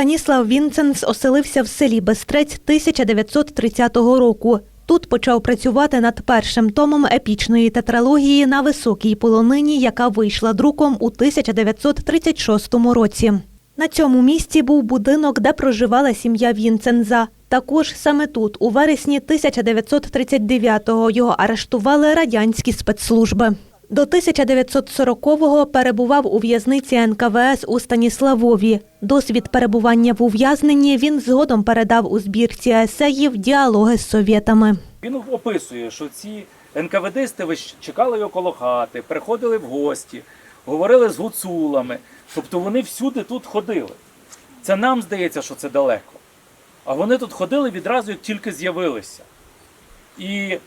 Станіслав Вінценс оселився в селі Бестрець 1930 року. Тут почав працювати над першим томом епічної тетралогії на високій полонині, яка вийшла друком у 1936 році. На цьому місці був будинок, де проживала сім'я Вінценза. Також саме тут, у вересні 1939-го, його арештували радянські спецслужби. До 1940-го перебував у в'язниці НКВС у Станіславові. Досвід перебування в ув'язненні він згодом передав у збірці есеїв «Діалоги з совєтами». Він описує, що ці НКВДисти весь чекали його коло хати, приходили в гості, говорили з гуцулами. Тобто вони всюди тут ходили. Це нам здається, що це далеко. А вони тут ходили відразу, як тільки з'явилися. І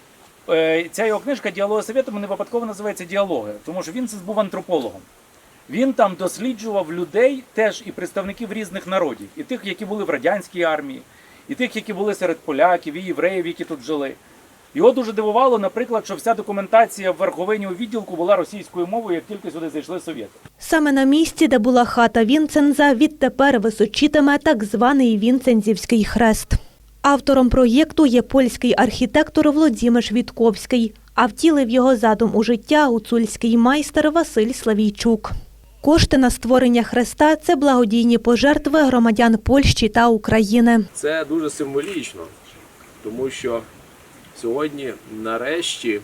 ця його книжка Діалоги з совєтами не випадково називається Діалоги, тому що він був антропологом. Він там досліджував людей, теж і представників різних народів, і тих, які були в радянській армії, і тих, які були серед поляків, і євреїв, які тут жили. Його дуже дивувало, наприклад, що вся документація в верховині у відділку була російською мовою, як тільки сюди зайшли совєти. Саме на місці, де була хата Вінценза, відтепер височитиме так званий Вінцензівський хрест. Автором проєкту є польський архітектор Володимир Вітковський, а втілив його задум у життя гуцульський майстер Василь Славійчук. Кошти на створення хреста це благодійні пожертви громадян Польщі та України. Це дуже символічно, тому що сьогодні, нарешті,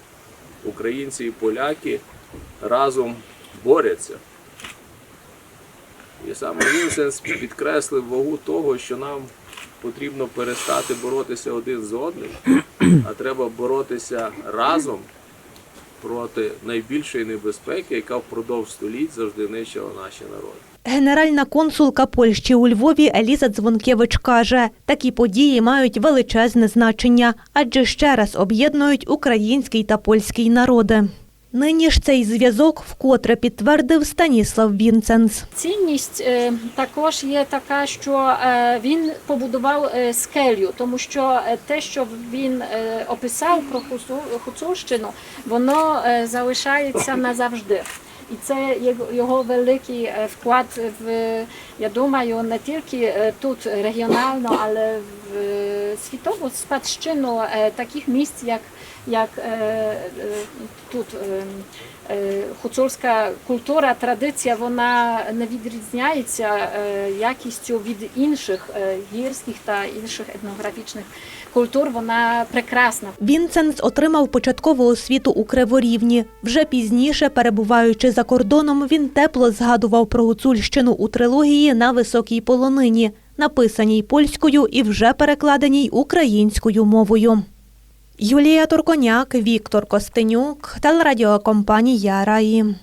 українці і поляки разом борються. І саме Вінсенс підкреслив вагу того, що нам потрібно перестати боротися один з одним, а треба боротися разом проти найбільшої небезпеки, яка впродовж століть завжди нищила наші народи. Генеральна консулка Польщі у Львові Еліза Дзвонкевич каже, такі події мають величезне значення, адже ще раз об'єднують український та польський народи. Нині ж цей зв'язок вкотре підтвердив Станіслав Вінценс. Цінність е, також є така, що е, він побудував е, скелю, тому що те, що він описав про Хусу- Гуцульщину, воно залишається назавжди. І це його- великий вклад в, я думаю, не тільки тут регіонально, але в світову спадщину е, таких місць, як, як е, е, тут. Е, культура, традиція, вона не відрізняється якістю від інших гірських та інших етнографічних культур. Вона прекрасна. Вінценс отримав початкову освіту у Криворівні. Вже пізніше, перебуваючи за кордоном, він тепло згадував про Гуцульщину у трилогії на високій полонині, написаній польською і вже перекладеній українською мовою. Юлія Турконяк, Віктор Костенюк, телерадіокомпанія Раї.